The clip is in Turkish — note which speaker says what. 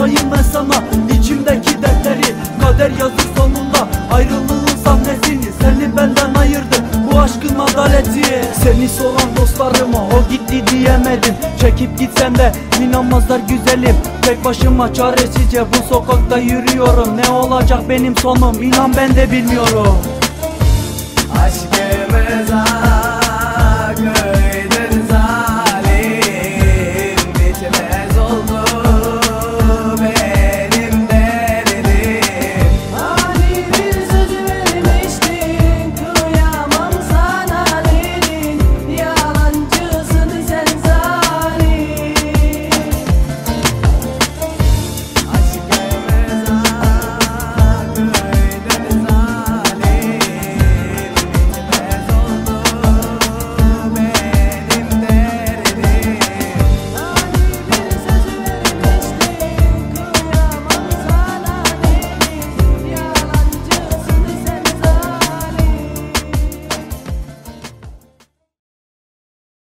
Speaker 1: anlatayım ben sana içimdeki dertleri Kader yazdı sonunda. Ayrılığın sahnesini Seni benden ayırdı. Bu aşkın adaleti. Seni soran dostlarıma o gitti diyemedim. Çekip gitsen de inanmazlar güzelim. Tek başıma çaresizce bu sokakta yürüyorum. Ne olacak benim sonum? İnan ben de bilmiyorum. Aşk